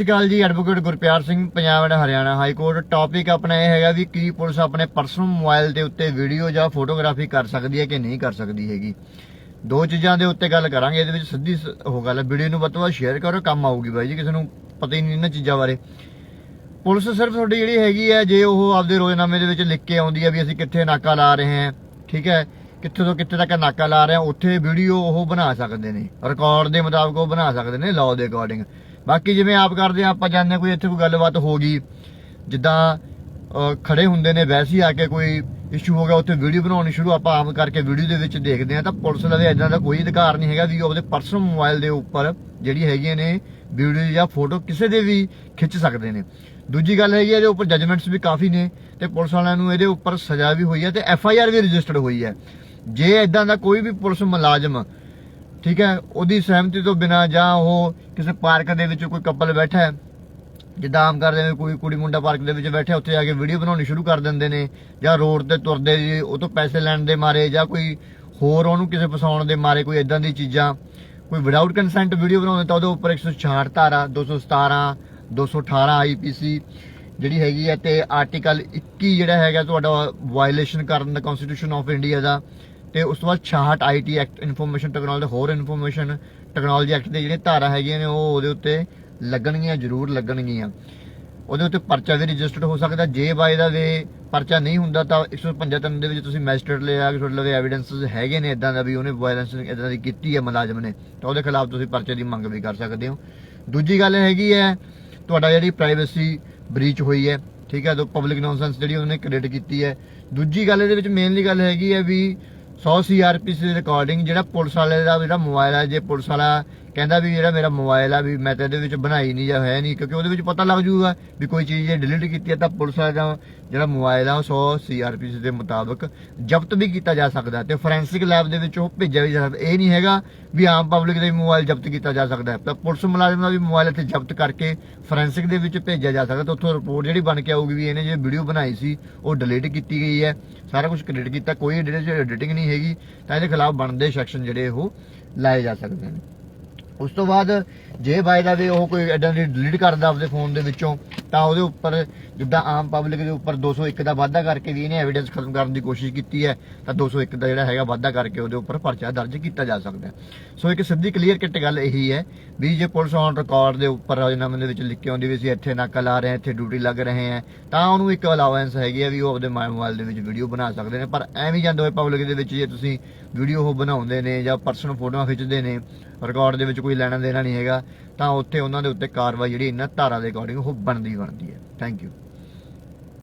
Sri Akal ji advocate Gurpiar Singh, Punjab and Haryana high court. Topic ਆਪਣਾ ਇਹ ਹੈਗਾ ਵੀ ਕੀ ਪੁਲਿਸ ਆਪਣੇ ਪਰਸਨਲ ਮੋਬਾਈਲ ਦੇ ਉੱਤੇ ਵੀਡੀਓ ਜਾਂ ਫੋਟੋਗ੍ਰਾਫੀ ਕਰ ਸਕਦੀ ਹੈ ਕਿ ਨਹੀਂ ਕਰ ਸਕਦੀ ਹੈਗੀ। ਦੋ ਚੀਜ਼ਾਂ ਦੇ ਉੱਤੇ ਗੱਲ ਕਰਾਂਗੇ, ਇਹਦੇ ਵਿੱਚ ਸਿੱਧੀ ਸ- ਗੱਲ ਹੈ ਵੀਡੀਓ ਨੂੰ ਵੱਧ ਤੋਂ ਵੱਧ ਸ਼ੇਅਰ ਕਰੋ, ਕੰਮ ਆਊਗੀ ਬਾਈ ਜੀ, ਕਿਸੇ ਨੂੰ ਪਤਾ ਹੀ ਨਹੀਂ ਇਹਨਾਂ ਚੀਜ਼ਾਂ ਬਾਰੇ। ਪੁਲਿਸ ਸਿਰਫ ਤੁਹਾਡੀ ਜਿਹੜੀ ਹੈਗੀ ਹੈ, ਜੇ ਉਹ ਆਪਦੇ ਰੋਜ਼ਨਾਮੇ ਦੇ ਵਿੱਚ ਲਿਖ ਕੇ ਆਉਂਦੀ ਹੈ ਵੀ ਅਸੀਂ ਕਿੱਥੇ ਨਾਕਾ ਲਾ ਰਹੇ ਹਾਂ, ਠੀਕ ਹੈ, ਕਿੱਥੇ ਤੋਂ ਕਿੱਥੇ ਤੱਕ ਨਾਕਾ ਲਾ ਰਹੇ ਹਾਂ, ਉੱਥੇ ਵੀਡੀਓ ਉਹ ਬਣਾ ਸਕਦੇ ਨੇ ਰਿਕਾਰਡ ਦੇ ਮੁਤਾਬਕ ਉਹ ਬਣਾ ਸਕਦੇ ਨੇ ਲਾਅ ਦੇ ਅਕੋਰਡਿੰਗ ਬਾਕੀ ਜਿਵੇਂ ਆਪ ਕਰਦੇ ਆ ਆਪਾਂ ਜਾਂਦੇ ਹਾਂ ਕੋਈ ਇੱਥੇ ਕੋਈ ਗੱਲਬਾਤ ਹੋ ਗਈ ਜਿੱਦਾਂ ਅਹ, ਖੜੇ ਹੁੰਦੇ ਨੇ ਵੈਸੇ ਹੀ ਆ ਕੇ ਕੋਈ ਇਸ਼ੂ ਹੋ ਗਿਆ ਉੱਥੇ ਵੀਡੀਓ ਬਣਾਉਣੀ ਸ਼ੁਰੂ ਆਪਾਂ ਆਮ ਕਰਕੇ ਵੀਡੀਓ ਦੇ ਵਿੱਚ ਦੇਖਦੇ ਆ ਤਾਂ ਪੁਲਿਸ ਲਵੇ ਇਦਾਂ ਦਾ ਕੋਈ ਅਧਿਕਾਰ ਨਹੀਂ ਹੈਗਾ ਵੀ ਉਹ ਆਪਦੇ ਪਰਸਨਲ ਮੋਬਾਈਲ ਦੇ ਉੱਪਰ ਜਿਹੜੀ ਹੈਗੀਆਂ ਨੇ ਵੀਡੀਓ ਜਾਂ ਫੋਟੋ ਕਿਸੇ ਦੇ ਵੀ ਖਿੱਚ ਸਕਦੇ ਨੇ। ਦੂਜੀ ਗੱਲ ਹੈਗੀ ਇਹਦੇ ਉੱਪਰ ਜਜਮੈਂਟਸ ਵੀ ਕਾਫੀ ਨੇ ਤੇ ਪੁਲਿਸ ਵਾਲਿਆਂ ਨੂੰ ਇਹਦੇ ਉੱਪਰ ਸਜ਼ਾ ਵੀ ਹੋਈ ਹੈ ਤੇ ਐਫ ਆਈ ਆਰ ਵੀ ਰਜਿਸਟਰਡ ਹੋਈ ਹੈ ਜੇ ਇਦਾਂ ਦਾ ਕੋਈ ਵੀ ਪੁਲਿਸ ਮੁਲਾਜ਼ਮ ਠੀਕ ਹੈ? ਉਹਦੀ ਸਹਿਮਤੀ ਤੋਂ ਬਿਨਾ ਜਾਂ ਉਹ ਕਿਸੇ ਪਾਰਕ ਦੇ ਵਿੱਚ ਕੋਈ ਕਪਲ ਬੈਠਾ ਹੈ? ਜਿੱਦਾਂ ਆਮ ਕਰਦੇ ਨੇ ਕੋਈ ਕੁੜੀ ਮੁੰਡਾ ਪਾਰਕ ਦੇ ਵਿੱਚ ਬੈਠਾ ਉੱਥੇ ਜਾ ਕੇ ਵੀਡੀਓ ਬਣਾਉਣੀ ਸ਼ੁਰੂ ਕਰ ਦਿੰਦੇ ਨੇ ਜਾਂ ਰੋਡ ਤੇ ਤੁਰਦੇ ਜੀ, ਉਹ ਤੋਂ ਪੈਸੇ ਲੈਣ ਦੇ ਮਾਰੇ ਜਾਂ ਕੋਈ ਹੋਰ ਉਹਨੂੰ ਕਿਸੇ ਫਸਾਉਣ ਦੇ ਮਾਰੇ ਕੋਈ ਇਦਾਂ ਦੀ ਚੀਜ਼ਾਂ, ਕੋਈ ਵਿਦਆਊਟ ਕੰਸੈਂਟ ਵੀਡੀਓ ਬਣਾਉਂਦੇ ਤਾਂ ਉਹਦੇ ਉੱਪਰ 166 ਧਾਰਾ 217 218 ਆਈਪੀਸੀ ਜਿਹੜੀ ਹੈਗੀ ਹੈ ਤੇ ਆਰਟੀਕਲ 21 ਜਿਹੜਾ ਹੈਗਾ ਤੁਹਾਡਾ ਵਾਇਲੇਸ਼ਨ ਕਰਨ ਦਾ ਕਨਸਟੀਟਿਊਸ਼ਨ ਆਫ ਇੰਡੀਆ ਦਾ। ਤੇ ਉਸ ਤੋਂ ਬਾਅਦ 66 ਆਈਟੀ ਐਕਟ ਇਨਫੋਰਮੇਸ਼ਨ ਟੈਕਨੋਲੋਜੀ, ਹੋਰ ਇਨਫੋਰਮੇਸ਼ਨ ਟੈਕਨੋਲੋਜੀ ਐਕਟ ਦੇ ਜਿਹੜੇ ਧਾਰਾ ਹੈਗੀਆਂ ਨੇ, ਉਹ ਉਹਦੇ ਉੱਤੇ ਲੱਗਣਗੀਆਂ, ਜ਼ਰੂਰ ਲੱਗਣਗੀਆਂ। ਉਹਦੇ ਉੱਤੇ ਪਰਚਾ ਵੀ ਰਜਿਸਟਰਡ ਹੋ ਸਕਦਾ, ਜੇ ਬਾਈ ਦਾ ਵੇ ਪਰਚਾ ਨਹੀਂ ਹੁੰਦਾ ਤਾਂ 155 ਦੇ ਵਿੱਚ ਤੁਸੀਂ ਮੈਜਿਸਟ੍ਰੇਟ ਲੈ ਆ ਕੇ ਤੁਹਾਡੇ ਲਵੇ ਐਵੀਡੈਂਸਸ ਹੈਗੇ ਨੇ ਇਦਾਂ ਦਾ ਵੀ ਉਹਨੇ ਵਾਇਲੈਂਸ ਇਦਾਂ ਦੀ ਕੀਤੀ ਹੈ ਮੁਲਾਜ਼ਮ ਨੇ, ਤਾਂ ਉਹਦੇ ਖਿਲਾਫ ਤੁਸੀਂ ਪਰਚੇ ਦੀ ਮੰਗ ਵੀ ਕਰ ਸਕਦੇ ਹੋ। ਦੂਜੀ ਗੱਲ ਹੈਗੀ ਹੈ, ਤੁਹਾਡਾ ਜਿਹੜੀ ਪ੍ਰਾਈਵੇਸੀ ਬ੍ਰੀਚ ਹੋਈ ਹੈ, ਠੀਕ ਹੈ, ਤੋਂ ਪਬਲਿਕ ਨੌਨਸੈਂਸ ਜਿਹੜੀ ਉਹਨੇ ਕ੍ਰੀਏਟ ਕੀਤੀ ਹੈ। ਦੂਜੀ ਗੱਲ ਇਹਦੇ ਵਿੱਚ ਮੇਨਲੀ ਗੱਲ ਹੈਗੀ ਹੈ ਵੀ 100 ਸੀਆਰਪੀਸੀ ਦੇ ਰਿਕਾਰਡਿੰਗ ਜਿਹੜਾ ਪੁਲਿਸ ਵਾਲੇ ਦਾ ਜਿਹੜਾ ਮੋਬਾਈਲ ਹੈ ਜੇ ਪੁਲਿਸ ਵਾਲਾ ਕਹਿੰਦਾ ਵੀ ਜਿਹੜਾ ਮੇਰਾ ਮੋਬਾਈਲ ਆ ਵੀ ਮੈਂ ਤਾਂ ਇਹਦੇ ਵਿੱਚ ਬਣਾਈ ਨਹੀਂ ਜਾਂ ਹੈ ਨਹੀਂ, ਕਿਉਂਕਿ ਉਹਦੇ ਵਿੱਚ ਪਤਾ ਲੱਗ ਜੂਗਾ ਵੀ ਕੋਈ ਚੀਜ਼ ਜੇ ਡਿਲੀਟ ਕੀਤੀ ਹੈ ਤਾਂ ਪੁਲਿਸ ਵਾਲੇ ਦਾ ਜਿਹੜਾ ਮੋਬਾਈਲ ਆ ਉਹ 100 ਸੀਆਰਪੀਸੀ ਦੇ ਮੁਤਾਬਕ ਜ਼ਬਤ ਵੀ ਕੀਤਾ ਜਾ ਸਕਦਾ ਤੇ ਫੋਰੈਂਸਿਕ ਲੈਬ ਦੇ ਵਿੱਚ ਉਹ ਭੇਜਿਆ ਵੀ ਜਾ ਸਕਦਾ। ਇਹ ਨਹੀਂ ਹੈਗਾ ਵੀ ਆਮ ਪਬਲਿਕ ਦਾ ਵੀ ਮੋਬਾਈਲ ਜ਼ਬਤ ਕੀਤਾ ਜਾ ਸਕਦਾ ਹੈ। ਤਾਂ ਪੁਲਿਸ ਮੁਲਾਜ਼ਮ ਦਾ ਵੀ ਮੋਬਾਈਲ ਇੱਥੇ ਜ਼ਬਤ ਕਰਕੇ ਫੋਰੈਂਸਿਕ ਦੇ ਵਿੱਚ ਭੇਜਿਆ ਜਾ ਸਕਦਾ। ਤਾਂ ਉੱਥੋਂ ਰਿਪੋਰਟ ਜਿਹੜੀ ਬਣ ਕੇ ਆਊਗੀ ਵੀ ਇਹਨੇ ਜੇ ਵੀਡੀਓ ਬਣਾਈ ਸੀ, ਉਹ ਡਿਲੀਟ ਕੀਤੀ ਗਈ ਹੈ। ਸਾਰਾ ਕੁਝ ਕ੍ਰੀਏਟ ਕੀਤਾ, ਕੋਈ ਐਡੀਟਿੰਗ ਨਹੀਂ ਹੈਗੀ। ਤਾਂ ਇਹਦੇ ਖਿਲਾਫ ਬਣਦੇ ਸੈਕਸ਼ਨ ਜਿਹੜੇ ਉਹ ਲਾਏ ਜਾ ਸਕਦੇ ਨੇ। ਉਸ ਤੋਂ ਬਾਅਦ ਜੇ ਬਾਈ ਦਾ ਵੀ ਉਹ ਕੋਈ ਐਡਾਂ ਦੀ ਡਿਲੀਟ ਕਰਦਾ ਆਪਦੇ ਫੋਨ ਦੇ ਵਿੱਚੋਂ, ਤਾਂ ਉਹਦੇ ਉੱਪਰ ਜਿੱਦਾਂ ਆਮ ਪਬਲਿਕ ਦੇ ਉੱਪਰ 201 ਦਾ ਵਾਅਦਾ ਕਰਕੇ ਵੀ ਇਹਨੇ ਐਵੀਡੈਂਸ ਖਤਮ ਕਰਨ ਦੀ ਕੋਸ਼ਿਸ਼ ਕੀਤੀ ਹੈ, ਤਾਂ 201 ਦਾ ਜਿਹੜਾ ਹੈਗਾ ਵਾਅਦਾ ਕਰਕੇ ਉਹਦੇ ਉੱਪਰ ਪਰਚਾ ਦਰਜ ਕੀਤਾ ਜਾ ਸਕਦਾ ਸੋ ਇੱਕ ਸਿੱਧੀ ਕਲੀਅਰ ਕਿੱਟ ਗੱਲ ਇਹੀ ਹੈ ਵੀ ਜੇ ਪੁਲਿਸ ਔਨ ਰਿਕਾਰਡ ਦੇ ਉੱਪਰ ਰਾਜਨਾਮੇ ਦੇ ਵਿੱਚ ਲਿਖ ਕੇ ਆਉਂਦੀ ਵੀ ਅਸੀਂ ਇੱਥੇ ਨਾਕਾ ਲਾ ਰਹੇ ਹਾਂ, ਇੱਥੇ ਡਿਊਟੀ ਲੱਗ ਰਹੇ ਹਾਂ, ਤਾਂ ਉਹਨੂੰ ਇੱਕ ਅਲਾਵੈਂਸ ਹੈਗੀ ਹੈ ਵੀ ਉਹ ਆਪਦੇ ਮੋਬਾਈਲ ਦੇ ਵਿੱਚ ਵੀਡੀਓ ਬਣਾ ਸਕਦੇ ਨੇ। ਪਰ ਐਵੇਂ ਜਾਂਦੇ ਹੋਏ ਪਬਲਿਕ ਦੇ ਵਿੱਚ ਜੇ ਤੁਸੀਂ ਵੀਡੀਓ ਉਹ ਬਣਾਉਂਦੇ ਨੇ ਜਾਂ ਪਰਸਨਲ ਫੋਟੋਆਂ ਖਿੱਚਦੇ ਨੇ ਰਿਕਾਰਡ ਦੇ ਵਿੱਚ ਕੋਈ ਲੈਣਾ ਦੇਣਾ ਨਹੀਂ ਹੈਗਾ, ਤਾਂ ਉੱਥੇ ਉਹਨਾਂ ਦੇ ਉੱਤੇ ਕਾਰਵਾਈ ਜਿਹੜੀ ਇਹਨਾਂ ਧਾਰਾ ਦੇ ਅਕੋਰਡਿੰਗ ਉਹ ਬਣਦੀ ਬਣਦੀ ਹੈ। Thank you